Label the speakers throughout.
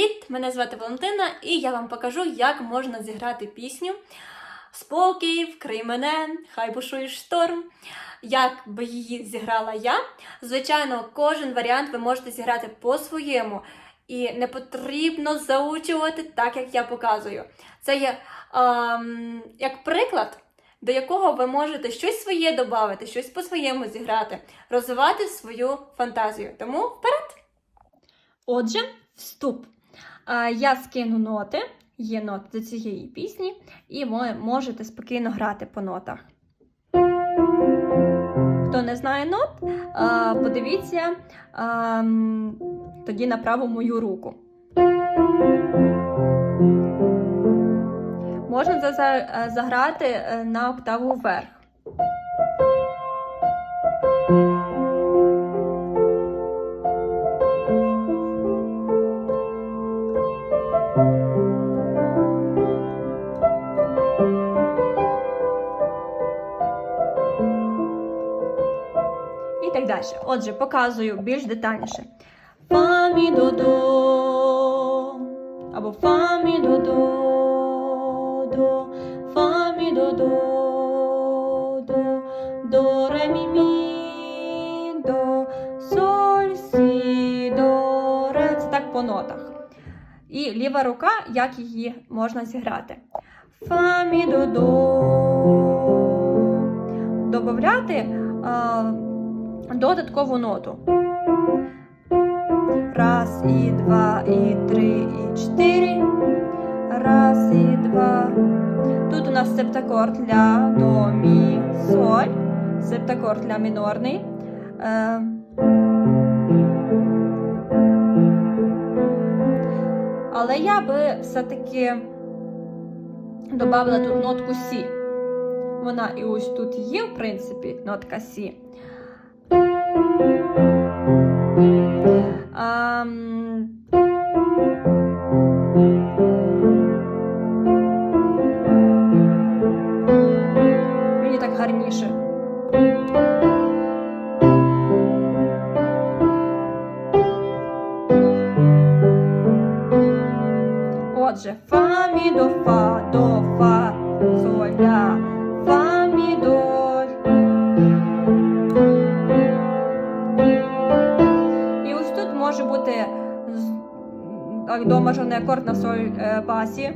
Speaker 1: Привіт! Мене звати Валентина, і я вам покажу, як можна зіграти пісню Спокій, вкрий мене, хай бушує шторм. Як би її зіграла я. Звичайно, кожен варіант ви можете зіграти по-своєму. І не потрібно заучувати так, як я показую. Це є ем, як приклад, до якого ви можете щось своє додати, щось по-своєму зіграти, розвивати свою фантазію. Тому вперед! Отже, вступ. Я скину ноти, є ноти до цієї пісні, і ви можете спокійно грати по нотах. Хто не знає нот, подивіться тоді на праву мою руку. Можна е, заграти е, на октаву вверх. Далі. Отже, показую більш детальніше. Фа, мі, до, до. Або фа, мі, до, до, до. Фа, мі, до, до, до. Ре, мі, мі, до. Соль, сі, до, ре. Це так по нотах. І ліва рука, як її можна зіграти. Фа, мі, до, до. Добавляти додаткову ноту. Раз, і два, і три, і чотири. Раз, і два. Тут у нас септакорд ля, до, мі, соль. Септакорд ля мінорний. Е, але я би все-таки додала тут нотку Сі. Вона і ось тут є, в принципі, нотка Сі. Ам, Мені так гарніше. Отже, фа, мі, до, фа, до, фа, соль, ля, До мажорний акорд на соль е, басі.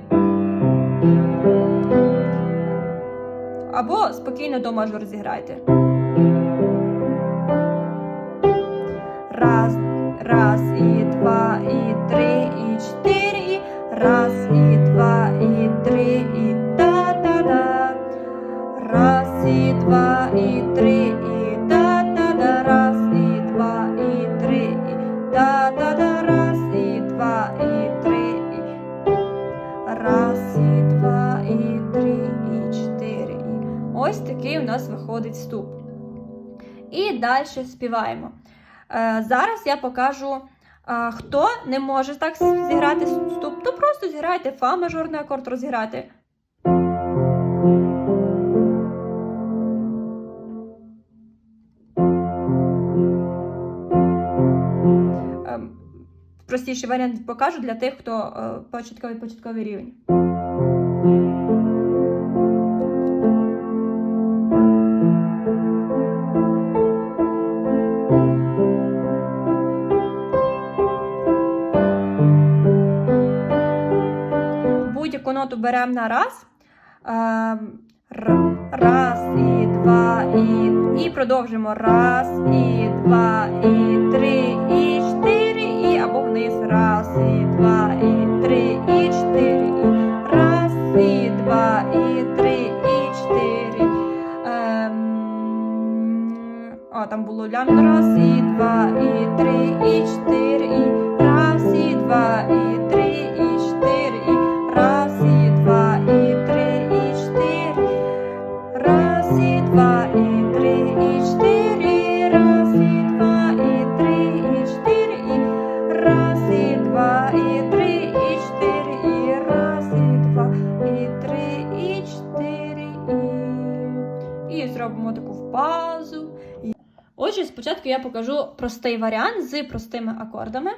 Speaker 1: Або спокійно до мажор зіграйте. Раз, раз, і два, і три, і чотири, і раз, і далі співаємо. Е, зараз я покажу, е, хто не може так зіграти вступ, то просто зіграйте фа мажорний акорд розіграти. Ем, Простіший варіант покажу для тих, хто е, початковий початковий рівень. Ноту беремо на раз. Ем, Раз, і два, і, і продовжимо. Раз, і два, і три, і чотири, і або вниз. Раз, і два, і три, і чотири, раз, і два, і три, і чотири. Ем, а, там було ля. Раз, і два, і три, і чотири, раз, і два, і три, я покажу простий варіант з простими акордами.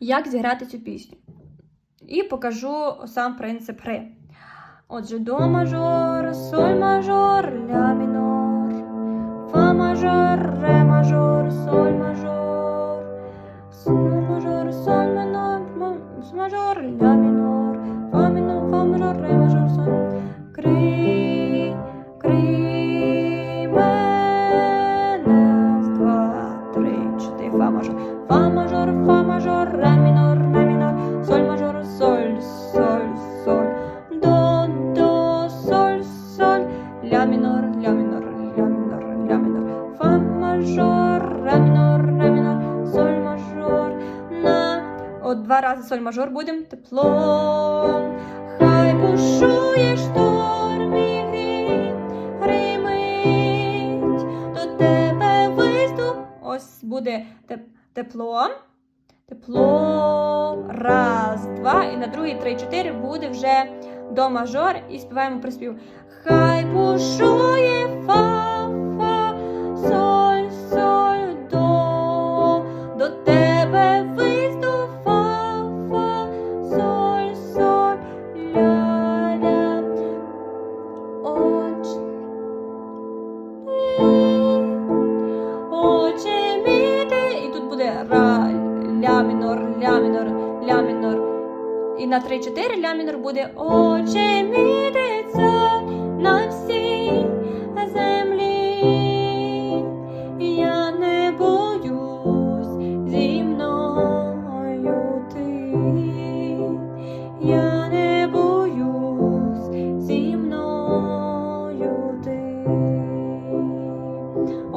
Speaker 1: як зіграти цю пісню. І покажу сам принцип гри. Отже, до мажор, соль мажор, ля мінор, фа мажор, ре мажор, соль мажор, соль мажор, соль мінор, мажор, ля мінор, фа мінор, фа мажор, ре мажор, соль. Кри, От соль мажор будемо тепло. Хай бушує шторм і гримить, до тебе виступ. Ось буде тепло. Тепло. Раз, два. І на другий, три, чотири буде вже до мажор і співаємо приспів. Хай бушує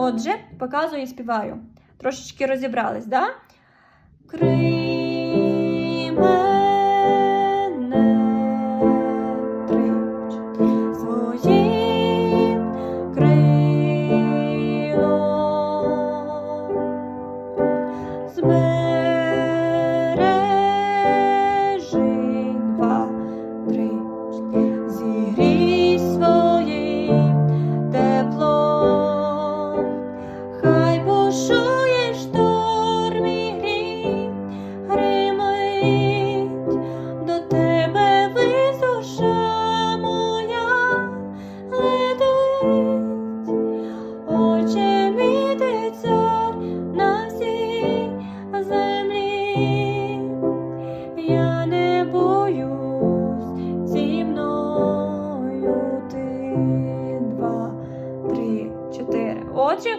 Speaker 1: Отже, показую і співаю. Трошечки розібрались, да? Крий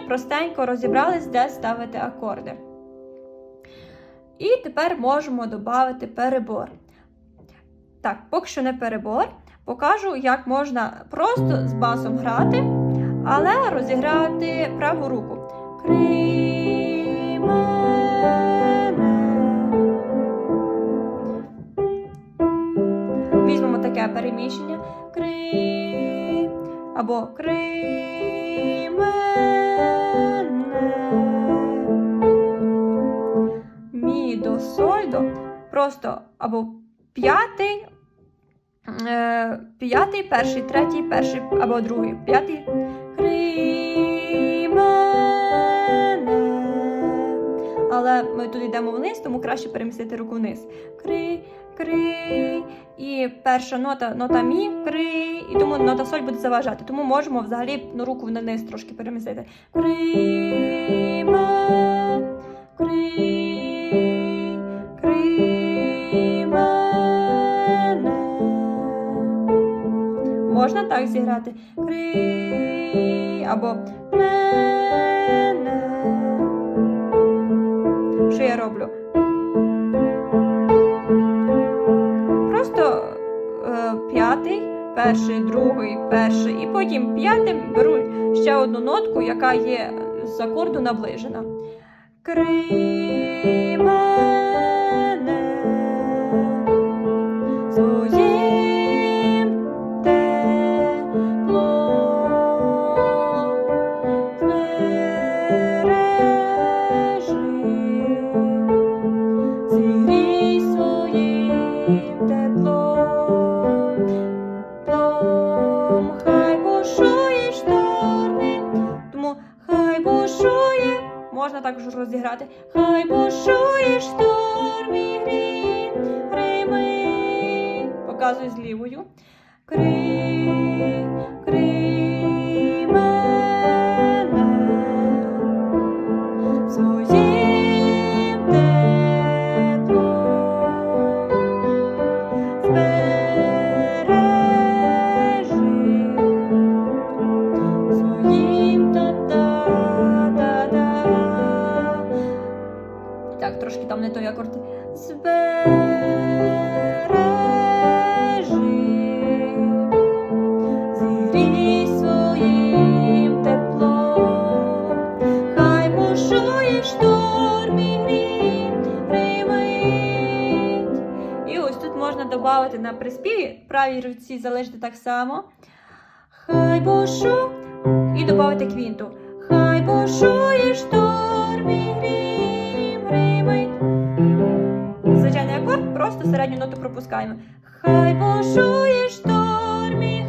Speaker 1: простенько розібрались, де ставити акорди. І тепер можемо додати перебор. Так, поки що не перебор. Покажу, як можна просто з басом грати, але розіграти праву руку. Візьмемо таке переміщення. Крий або крий До соль до. Просто або п'ятий, е, п'ятий, перший, третій, перший або другий. П'ятий. Але ми тут йдемо вниз, тому краще перемістити руку вниз. Кри, кри. І перша нота нота мі, кри, і тому нота соль буде заважати. Тому можемо взагалі ну, руку вниз трошки перемістити. Кри, ме, кри, мене. Можна так зіграти. Кри, або мене. Що я роблю? Просто е, п'ятий, перший, другий, перший, і потім п'ятим беру ще одну нотку, яка є з акорду наближена. Крий Показую з лівою. Кри, кри приспіві, правій руці залишити так само. Хай бошу і додати квінту. Хай бошує шторм грім, гримить. Звичайний акорд, просто середню ноту пропускаємо. Хай бошує шторм і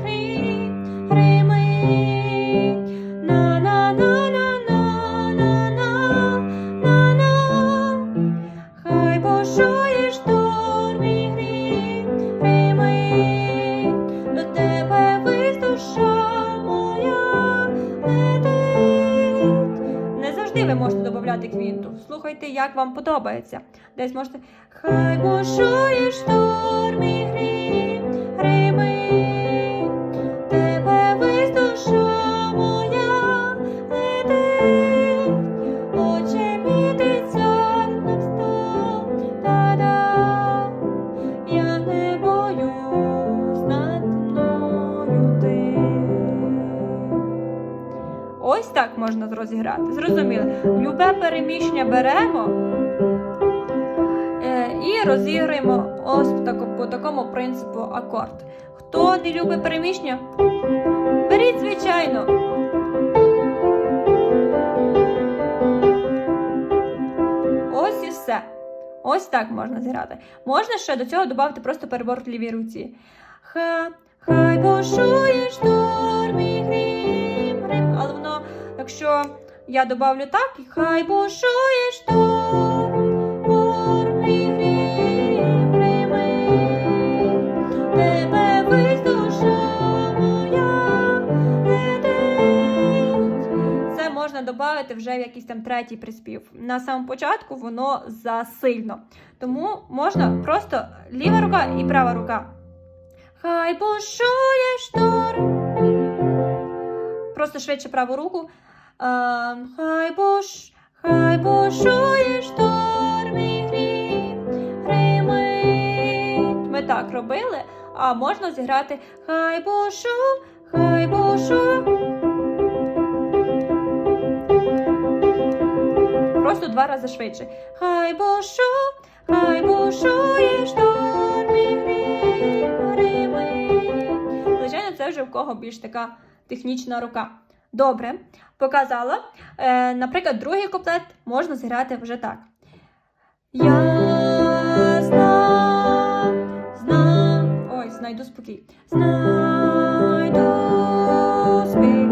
Speaker 1: додати квінту. Слухайте, як вам подобається. Десь можете. Хай бушує шторм і грім, гримить. Любе переміщення беремо е, і розіграємо ось по тако- по такому принципу акорд. Хто не любить переміщення? Беріть, звичайно. Ось і все. Ось так можна зіграти. Можна ще до цього додати просто перебор в лівій руці. Ха, хай бушує шторм грім, грім. Але воно, якщо я добавлю так, хай бушує шторм, і можна додати вже в якийсь там третій приспів. На самому початку воно засильно. Тому можна просто ліва рука і права рука. Хай бушує шторм. Просто швидше праву руку. Ем, хай буш, хай бушує шторм і грім. Ми так робили, а можна зіграти хай бушу, хай бушу. Просто два рази швидше. Хай бушу, хай бушує шторм і грім. Звичайно, це вже в кого більш така технічна рука. Добре, показала. Е, наприклад, другий куплет можна зіграти вже так. Я зна, зна, ой, знайду спокій. Знайду спокій.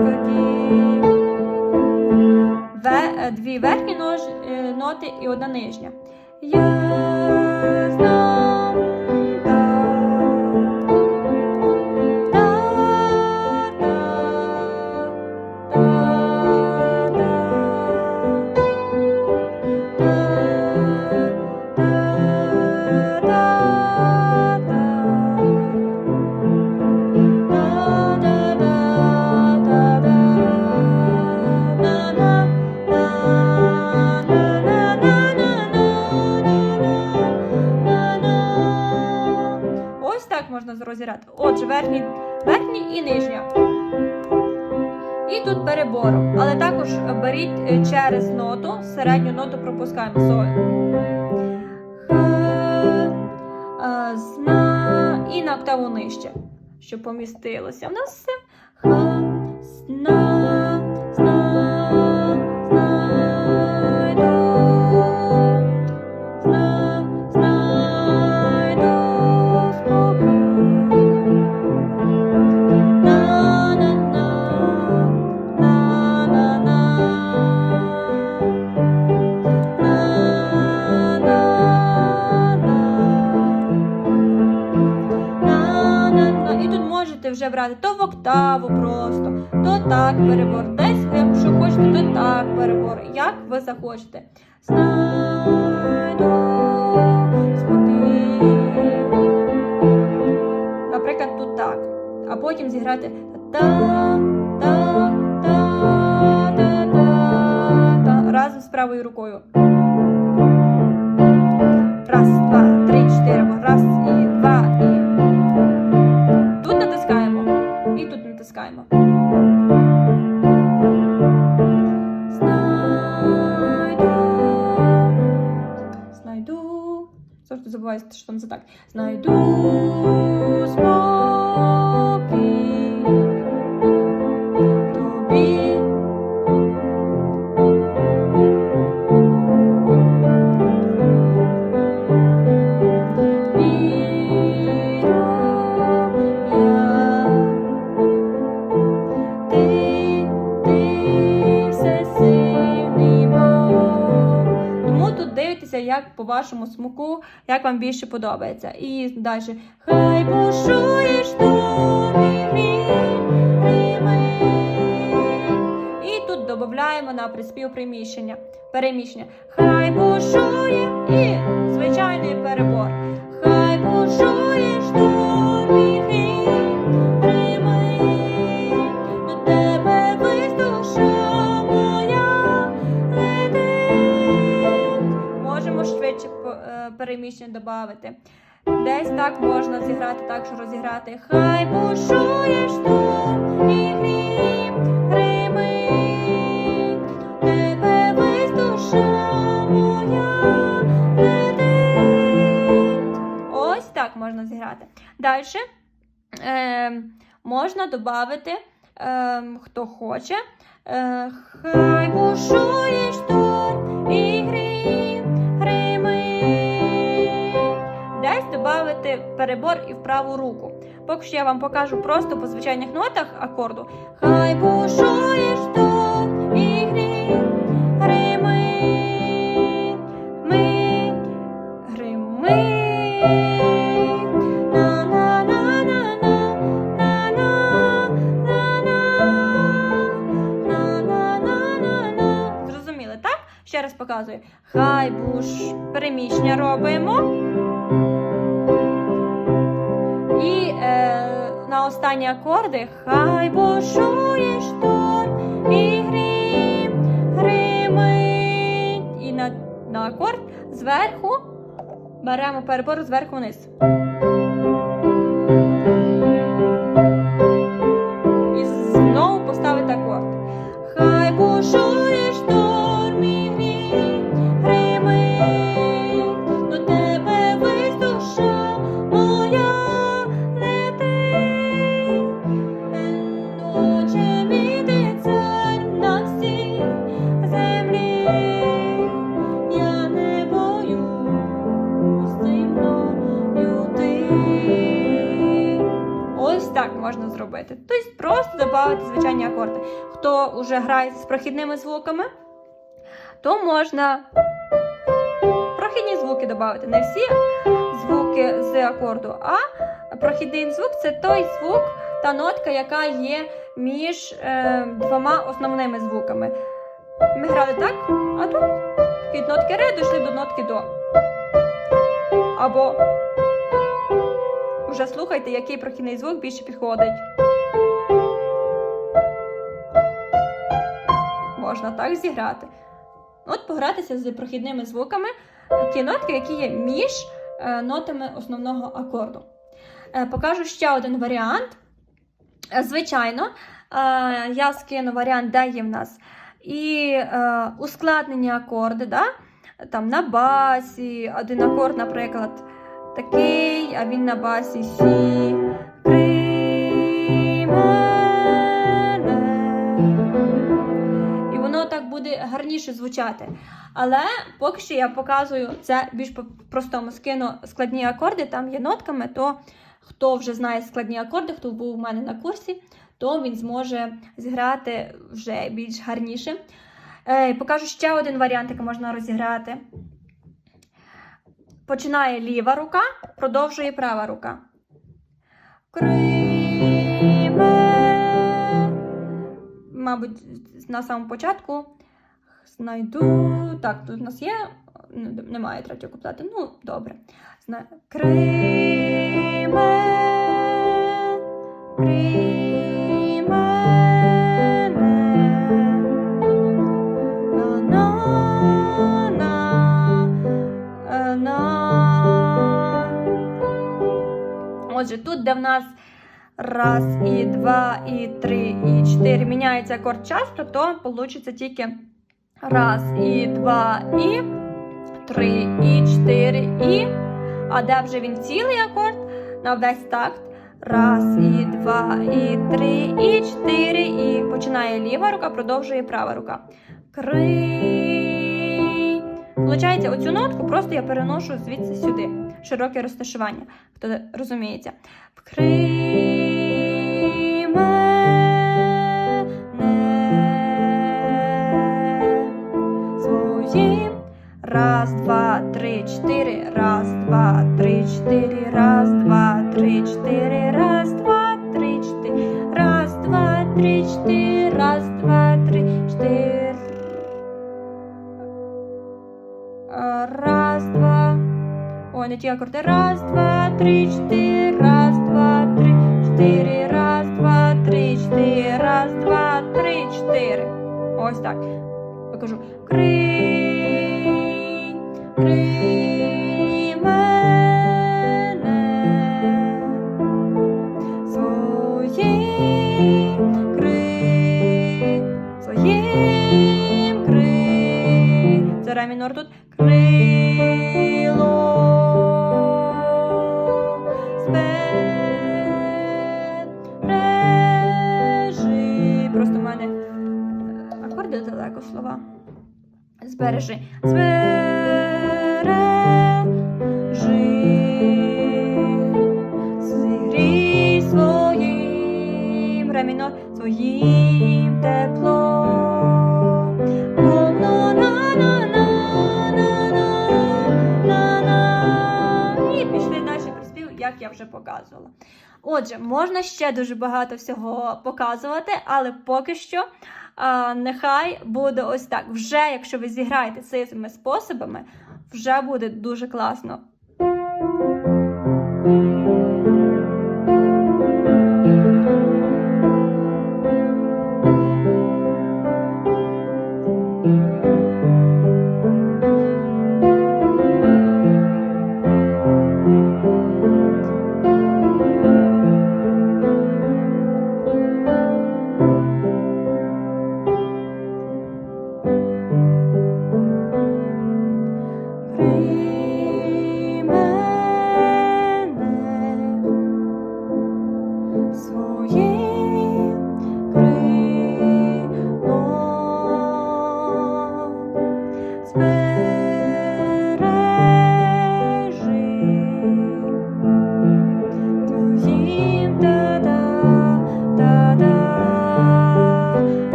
Speaker 1: Ве, е, дві верхні е, ноти і одна нижня. Я знам а, зна і на октаву нижче, щоб помістилося. У нас все. Ха, зна, захочете. Знайду спокій. Наприклад, тут так. А потім зіграти та та та та та та разом з правою рукою. Раз, вам більше подобається. І далі. Хай бушуєш тобі мій, І тут додаємо на приспів приміщення. Переміщення. Хай бушує і звичайний перебор. Хай бушуєш переміщення додати. Десь так можна зіграти, так що розіграти. Хай бушуєш тут і грім гримить. Тебе виздуша моя летить. Ось так можна зіграти. Далі е, можна додати, е, хто хоче. Е, хай бушуєш тут і грім додати перебор і в праву руку. Поки що я вам покажу просто по звичайних нотах акорду. Хай бушуєш тут і грім гримить. Ми так? Ще раз показую. Хай буш переміщення робимо. Останні акорди хай бушує шторм і грім гримить. І на, на акорд зверху беремо перебор зверху вниз. Додати звичайні акорди. Хто вже грає з прохідними звуками, то можна прохідні звуки додати. Не всі звуки з акорду, а прохідний звук це той звук, та нотка, яка є між е, двома основними звуками. Ми грали так, а тут від нотки ре дійшли до нотки до. Або вже слухайте, який прохідний звук більше підходить. Можна так зіграти. От погратися з прохідними звуками, ті нотки, які є між е, нотами основного акорду. Е, покажу ще один варіант. Е, Звичайно, я скину варіант, де є в нас і ускладнені акорди, да? там на басі, один акорд, наприклад, такий, а він на басі сі. Гарніше звучати. Але поки що я показую це більш по простому скину складні акорди, там є нотками, то хто вже знає складні акорди, хто був у мене на курсі, то він зможе зіграти вже більш гарніше. Е, покажу ще один варіант, який можна розіграти. Починає ліва рука, продовжує права рука. Крим мабуть, на самому початку знайду. Так, тут у нас є. Ну, Немає третього куплету. Ну, добре. Зна... Криме, на. Отже, тут, де в нас раз, і два, і три, і чотири міняється акорд часто, то вийде тільки раз, і два, і три, і чотири, і. А де вже він цілий акорд на весь такт. Раз, і два, і три, і чотири, і починає ліва рука, продовжує права рука. Кри. Получається, оцю нотку просто я переношу звідси сюди. Широке розташування. Хто розуміється? Вкрий Раз, два, три, чотири, раз, два, три, чотири, раз, два, три, чотири, раз, два, три, чотири, раз, два, три, чотири, раз, два, три. А, Раз, два. Ой, не ті акорди. Раз, два, три, чотири, раз, два, три, чотири, раз, два, три, чотири, раз, два, три, чотири. Ось так. Покажу. Крий, як я вже показувала. Отже, можна ще дуже багато всього показувати, але поки що а, нехай буде ось так. Вже якщо ви зіграєте цими способами, вже буде дуже класно.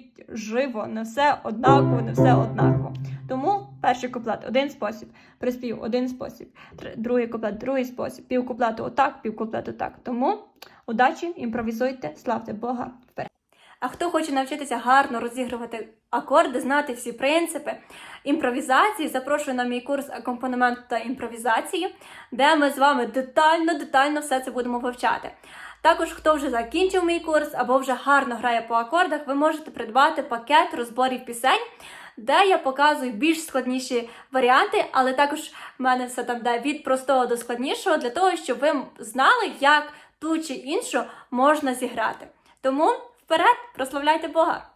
Speaker 1: Звучить живо, не все однаково, не все однаково. Тому перший куплет один спосіб, приспів один спосіб, другий куплет, другий спосіб, пів куплету отак, пів куплету так. Тому удачі, імпровізуйте, славте Бога вперед. А хто хоче навчитися гарно розігрувати акорди, знати всі принципи імпровізації, запрошую на мій курс акомпанементу та імпровізації, де ми з вами детально, детально все це будемо вивчати. Також, хто вже закінчив мій курс або вже гарно грає по акордах, ви можете придбати пакет розборів пісень, де я показую більш складніші варіанти, але також в мене все там де від простого до складнішого, для того, щоб ви знали, як ту чи іншу можна зіграти. Тому вперед, прославляйте Бога!